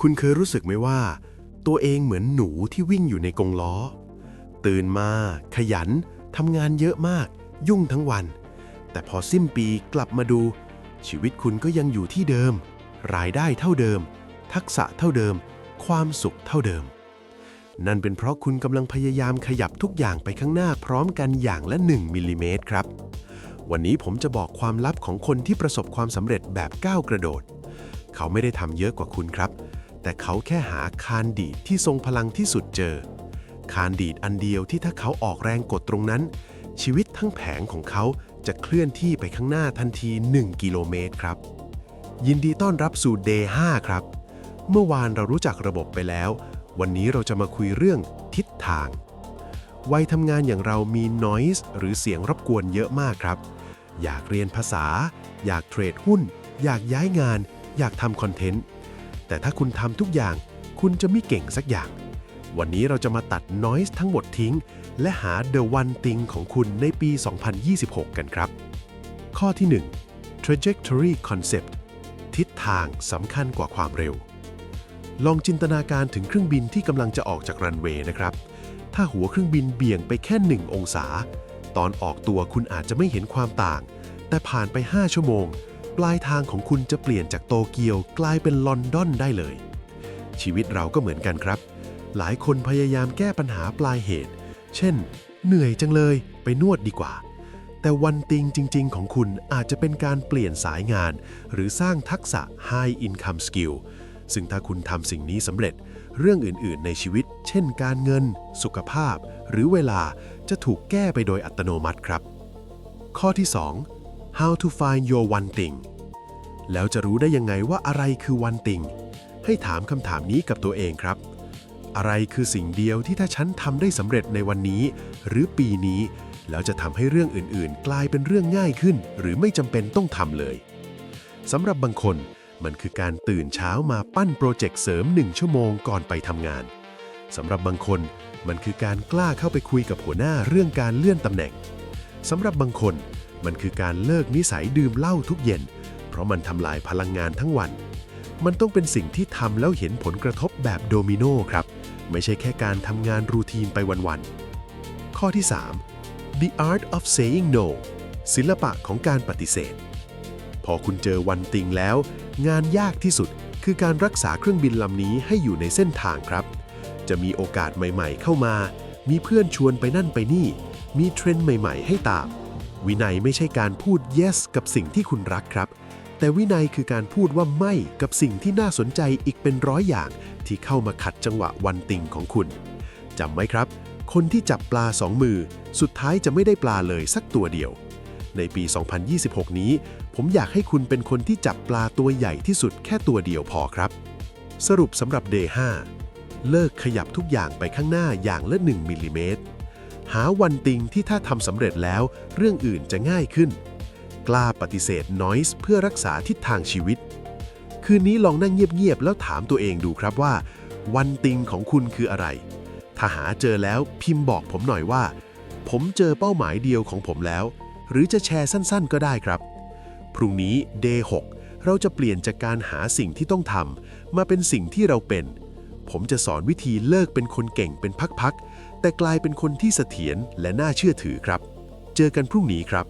คุณเคยรู้สึกไหมว่า ตัวเองเหมือนหนูที่วิ่งอยู่ในกรงล้อ ตื่นมา ขยันทำงานเยอะมาก ยุ่งทั้งวัน แต่พอสิ้นปีกลับมาดู ชีวิตคุณก็ยังอยู่ที่เดิม รายได้เท่าเดิม ทักษะเท่าเดิม ความสุขเท่าเดิม นั่นเป็นเพราะคุณกำลังพยายามขยับทุกอย่างไปข้างหน้าพร้อมกันอย่างละ 1มิลลิเมตรครับ วันนี้ผมจะบอกความลับของคนที่ประสบความสำเร็จแบบก้าวกระโดด เขาไม่ได้ทำเยอะกว่าคุณครับ แต่เขาแค่หาคานดีดที่ทรงพลังที่สุดเจอ คานดีดอันเดียวที่ถ้าเขาออกแรงกดตรงนั้น ชีวิตทั้งแผงของเขาจะเคลื่อนที่ไปข้างหน้าทันที 1 กิโลเมตรครับ ยินดีต้อนรับสู่ Day 5ครับ เมื่อวานเรารู้จักระบบไปแล้ว วันนี้เราจะมาคุยเรื่องทิศทาง วัยทำงานอย่างเรามี noise หรือเสียงรบกวนเยอะมากครับ อยากเรียนภาษา อยากเทรดหุ้น อยากย้ายงาน อยากทำคอนเทนต์ แต่ถ้าคุณทำทุกอย่าง คุณจะไม่เก่งสักอย่าง วันนี้เราจะมาตัด noise ทั้งหมดทิ้ง และหา the one thing ของคุณในปี 2026 กันครับ ข้อที่ 1 trajectory concept ทิศทางสำคัญกว่าความเร็ว ลองจินตนาการถึงเครื่องบินที่กำลังจะออกจากรันเวย์นะครับ ถ้าหัวเครื่องบินเบี่ยงไปแค่ 1 องศา ตอนออกตัวคุณอาจจะไม่เห็นความต่าง แต่ผ่านไป 5 ชั่วโมง ปลายทางของคุณจะเปลี่ยนจากโตเกียวกลายเป็นลอนดอนได้เลย ชีวิตเราก็เหมือนกันครับ หลายคนพยายามแก้ปัญหาปลายเหตุ เช่น เหนื่อยจังเลยไปนวดดีกว่า แต่วันติงจริง ๆ ของคุณอาจจะเป็นการเปลี่ยนสายงาน หรือสร้างทักษะ High Income Skill ซึ่งถ้าคุณทำสิ่งนี้สำเร็จ เรื่องอื่นๆ ในชีวิต เช่น การเงิน สุขภาพ หรือเวลาจะถูกแก้ไปโดยอัตโนมัติครับ ข้อที่ 2 how to find your one thing แล้วจะรู้ได้ยังไงว่าอะไรคือ one thing ให้ถามคำถามนี้กับตัวเองครับ อะไรคือสิ่งเดียวที่ถ้าฉันทำได้สำเร็จในวันนี้ หรือปีนี้ แล้วจะทำให้เรื่องอื่นๆ กลายเป็นเรื่องง่ายขึ้น หรือไม่จำเป็นต้องทำเลยสำหรับบางคนมันคือการตื่นเช้ามาปั้นโปรเจกต์เสริม 1 ชั่วโมงก่อนไปทำงานสำหรับบางคนมันคือการกล้าเข้าไปคุยกับหัวหน้าเรื่องการเลื่อนตำแหน่งสำหรับบางคน มันคือการเลิกนิสัยดื่มเหล้าทุกเย็น เพราะมันทำลายพลังงานทั้งวัน มันต้องเป็นสิ่งที่ทำแล้วเห็นผลกระทบแบบโดมิโนครับ ไม่ใช่แค่การทำงานรูทีนไปวันๆ ข้อที่ 3 The art of saying no ศิลปะของการปฏิเสธ พอคุณเจอวันติงแล้ว งานยากที่สุดคือการรักษาเครื่องบินลำนี้ให้อยู่ในเส้นทางครับ จะมีโอกาสใหม่ๆเข้ามา มีเพื่อนชวนไปนั่นไปนี่ มีเทรนด์ใหม่ๆให้ตาม วินัยไม่ใช่การพูด yes กับสิ่งที่คุณรักครับ แต่วินัยคือการพูดว่าไม่กับสิ่งที่น่าสนใจอีกเป็นร้อยอย่าง ที่เข้ามาขัดจังหวะวันติงของคุณจำไว้ครับ คนที่จับปลาสองมือ สุดท้ายจะไม่ได้ปลาเลยสักตัวเดียว ในปี 2026 นี้ ผมอยากให้คุณเป็นคนที่จับปลาตัวใหญ่ที่สุดแค่ตัวเดียวพอครับ สรุปสำหรับ Day 5เลิกขยับทุกอย่างไปข้างหน้าอย่างละ 1มิลลิเมตร หาวันติงที่ถ้าทำสำเร็จแล้ว เรื่องอื่นจะง่ายขึ้น กล้าปฏิเสธ noise เพื่อรักษาทิศทางชีวิต คืนนี้ลองนั่งเงียบๆแล้วถามตัวเองดูครับว่า วันติงของคุณคืออะไร ถ้าหาเจอแล้วพิมพ์บอกผมหน่อยว่า ผมเจอเป้าหมายเดียวของผมแล้ว หรือจะแชร์สั้นๆ ก็ได้ครับ พรุ่งนี้ Day 6เราจะเปลี่ยนจากการหาสิ่งที่ต้องทำมาเป็นสิ่งที่เราเป็น ผมจะสอนวิธีเลิกเป็นคนเก่งเป็นพักๆ แต่กลายเป็นคนที่เสถียรและน่าเชื่อถือครับ เจอกันพรุ่งนี้ครับ